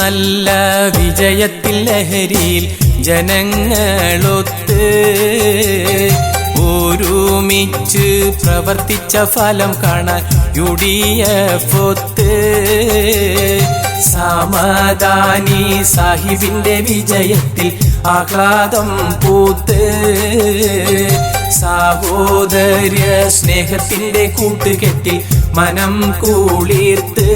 നല്ല വിജയത്തിൽ ലഹരിയിൽ ജനങ്ങളൊത്ത് ഒരുമിച്ച് പ്രവർത്തിച്ച ഫലം കാണാൻ യു ഒത്ത് സമാധാനി സാഹിബിന്റെ വിജയത്തിൽ ആഹ്ലാദം പൂത്ത്. സാഹോദര്യ സ്നേഹത്തിന്റെ കൂട്ടുകെട്ടിൽ മനം കൂളിർത്ത്.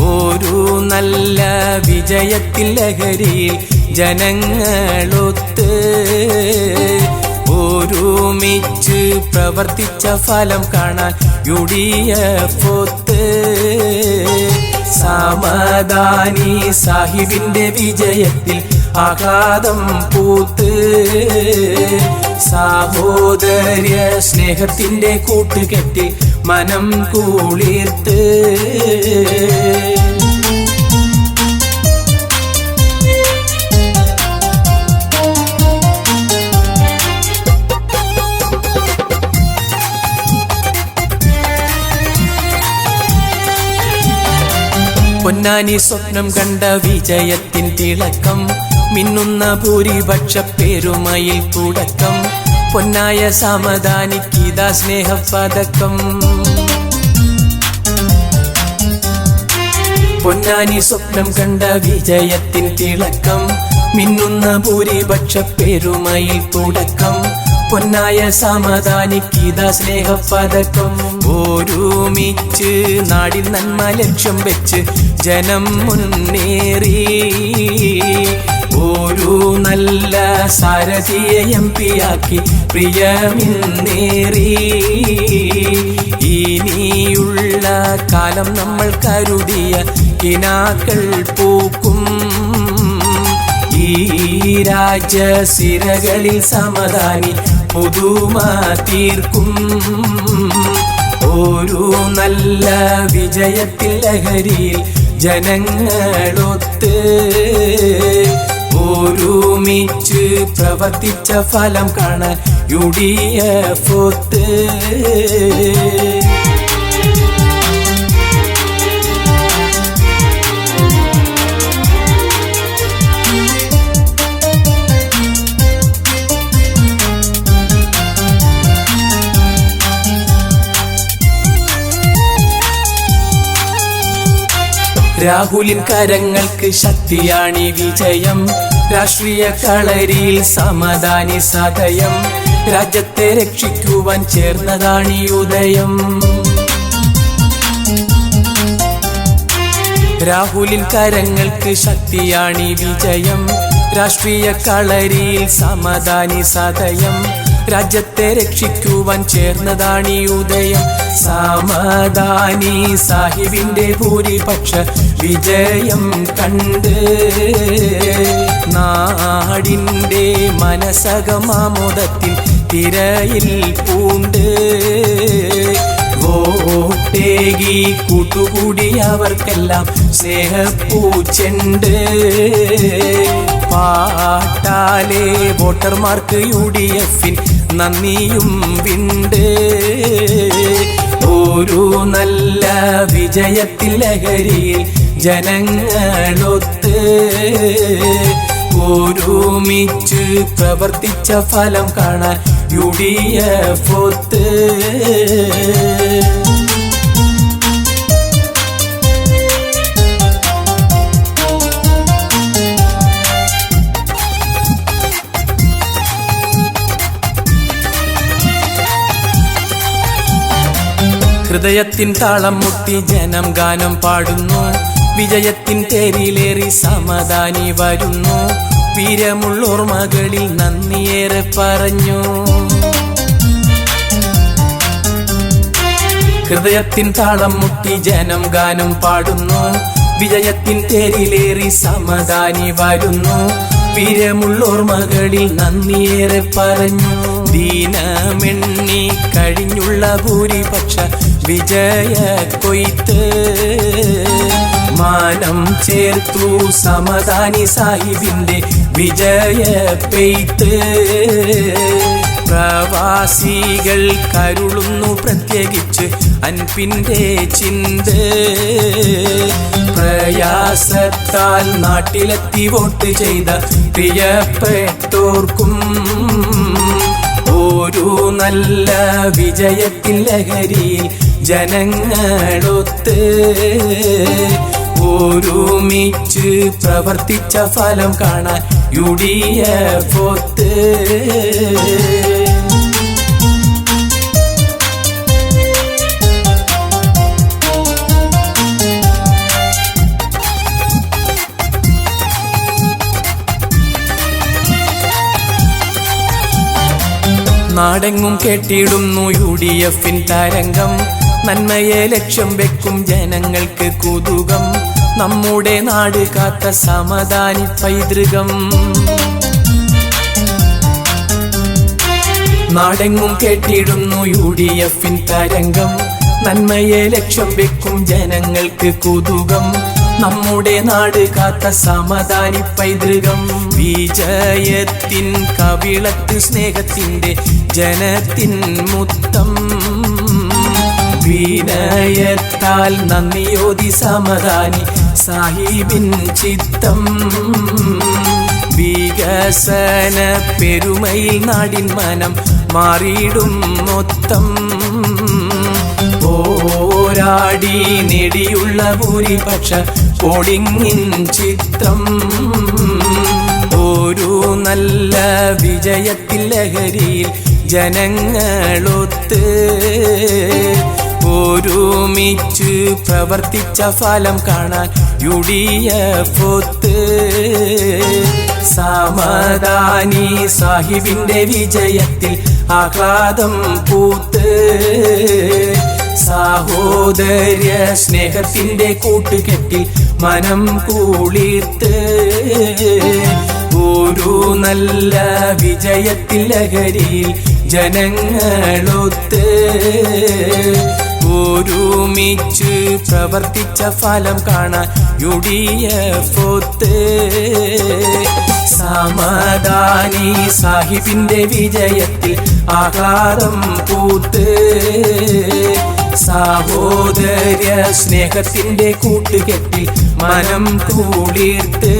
ഒരു നല്ല വിജയത്തിൽ ലഹരിയിൽ ജനങ്ങളൊത്ത് ഒരുമിച്ച് പ്രവർത്തിച്ച ഫലം കാണാൻ യുടിയ പൊത്ത്. സമദാനി സാഹിബിന്റെ വിജയത്തിൽ ആഘാതം പൂത്ത്. സാഹോദര്യ സ്നേഹത്തിന്റെ കൂട്ടുകെട്ടി മനം കൂളിർത്ത്. പൊന്നാനി സ്വപ്നം കണ്ട വിജയത്തിൻ തിളക്കം മിന്നുന്ന ഭൂരിപക്ഷ പെരുമയിൽ തുടക്കം. പൊന്നായ സമദാനിക്കിതാ സ്നേഹപതക്കം. പൊന്നാനി സ്വപ്നം കണ്ട വിജയത്തിൻ തിളക്കം. മിന്നുന്ന ഭൂരിപക്ഷ പെരുമയിൽ തുടക്കം. പൊന്നായ സമദാനിക്കിതാ സ്നേഹപതക്കം. ഒരുമിച്ച് നാടിൽ നന്മ ലക്ഷ്യം വെച്ച് ജനം മുന്നേറി. ഒരു നല്ല സാരഥിയെ എം പിയാക്കി പ്രിയമിന്നേറി. ഇനിയുള്ള കാലം നമ്മൾ കരുതിയ കിനാക്കൾ പൂക്കും. ഈ രാജസിരകളിൽ സമദാനി പുതുമ തീർക്കും. ഒരു നല്ല വിജയത്തിൽ ലഹരിയിൽ ജനങ്ങളൊത്ത് ഒരുമിച്ച് പ്രവർത്തിച്ച ഫലം കാണാൻ യു ഡി എഫ് ഒത്ത് രാഹുലിൻ കരങ്ങൾക്ക് ശക്തിയാണി വിജയം. രാഷ്ട്രീയ കളരിയിൽ സമാധാനി സതയം രാജ്യത്തെ രക്ഷിക്കുവാൻ ചേർന്നതാണി ഉദയം. രാഹുലിൻ കരങ്ങൾക്ക് ശക്തിയാണി വിജയം. രാഷ്ട്രീയ കളരിയിൽ സമാധാനി സതയം രാജ്യത്തെ രക്ഷിക്കുവാൻ ചേർന്നതാണി ഉദയം. സാമദാനി സാഹിബിന്റെ ഭൂരിപക്ഷ വിജയം കണ്ട് നാടിന്റെ മനസകമാമോദത്തിൽ തിരയിൽ പൂണ്ട് വോട്ടേകി കൂട്ടുകൂടിയവർക്കെല്ലാം സ്നേഹപ്പൂച്ചെണ്ട് പാട്ടാലേ വോട്ടർമാർക്ക് യു ഡി എഫിൻ നന്ദിയും വിണ്ട്. ഒരു നല്ല വിജയത്തിൽ ലഹരിയിൽ ജനങ്ങളൊത്ത്. ഒരുമിച്ച് പ്രവർത്തിച്ച ഫലം കാണാൻ യു ഡി എഫ് ഒത്ത്. ഹൃദയത്തിൻ താളം മുട്ടി ജനം ഗാനം പാടുന്നു. വിജയത്തിൻ തേരിലേറി സമാധാനി വരുന്നു. വീരമുള്ളോർമകളിൽ നന്ദിയേറെ പറഞ്ഞു. ഹൃദയത്തിൻ താളം മുട്ടി ജനം ഗാനം പാടുന്നു. വിജയത്തിൻ തേരിലേറി സമാധാനി വരുന്നു. വീരമുള്ളോർമകളിൽ നന്ദിയേറെ പറഞ്ഞു. ദീനമെണ്ണി കഴിഞ്ഞുള്ള ഭൂരിപക്ഷ വിജയ കൊയ്ത്ത്. മാനം ചേർത്തു സമദാനി സാഹിബിന്റെ വിജയ പെയ്ത്ത്. പ്രവ പ്രവാസികൾ കരുളുന്നു പ്രത്യേകിച്ച് അൻപിന്റെ ചിന്ത്. പ്രയാസത്താൽ നാട്ടിലെത്തി വോട്ട് ചെയ്ത പ്രിയപ്പെട്ടോർക്കും ഒരു നല്ല വിജയത്തിൻ ലഹരി ജനങ്ങളൊത്ത് ഒരുമിച്ച് പ്രവർത്തിച്ച ഫലം കാണാൻ യു ഡി എഫ് ഒത്ത്. നാടെങ്ങും കേട്ടിടുന്നു യു ഡി എഫിൻ താരംഗം. നന്മയെ ലക്ഷ്യം വെക്കും ജനങ്ങൾക്ക് കുതുകം നമ്മുടെ നാട് കാത്ത സമദാനി പൈതൃകം. നാടെങ്ങും കേട്ടിടുന്നു യു ഡി എഫിൻ തരംഗം. നന്മയെ ലക്ഷ്യം വെക്കും ജനങ്ങൾക്ക് കുതുകം നമ്മുടെ നാട് കാത്ത സമദാനി പൈതൃകം. വിജയത്തിൻ കവിളത്ത് സ്നേഹത്തിന്റെ ജനത്തിൻ മുത്തം. വിനയത്താൽ നന്ദിയോതി സമദാനി സാഹിബിൻ ചിത്തം. വികസന പെരുമയിൽ നാടിൻ മനം മാറിയിടും മൊത്തം. പോരാടി നേടിയുള്ള ഭൂരിപക്ഷ കോളിങ്ങിൻ ചിത്രം. ഒരു നല്ല വിജയത്തിൽ ലഹരിയിൽ ജനങ്ങളൊത്ത് ഒരുമിച്ച് പ്രവർത്തിച്ച ഫലം കാണാൻ യുടിയ പൊത്ത്. സമദാനി സാഹിബിന്റെ വിജയത്തിൽ ആഹ്ലാദം പൂത്ത്. സാഹോദര്യ സ്നേഹത്തിന്റെ കൂട്ടുകെട്ടിൽ മനം കൂളിർത്ത്. ഒരു നല്ല വിജയത്തിൽ ലഹരിയിൽ ജനങ്ങളൊത്ത് ഒരുമിച്ച് പ്രവർത്തിച്ച ഫലം കാണാൻ യു ഡി ഒത്ത് സമദാനി സാഹിബിന്റെ വിജയത്തിൽ ആഹാരം പൂത്ത് സഹോദര്യ സ്നേഹത്തിന്റെ കൂട്ടുകെട്ടിൽ മനം കൂളിർത്ത്.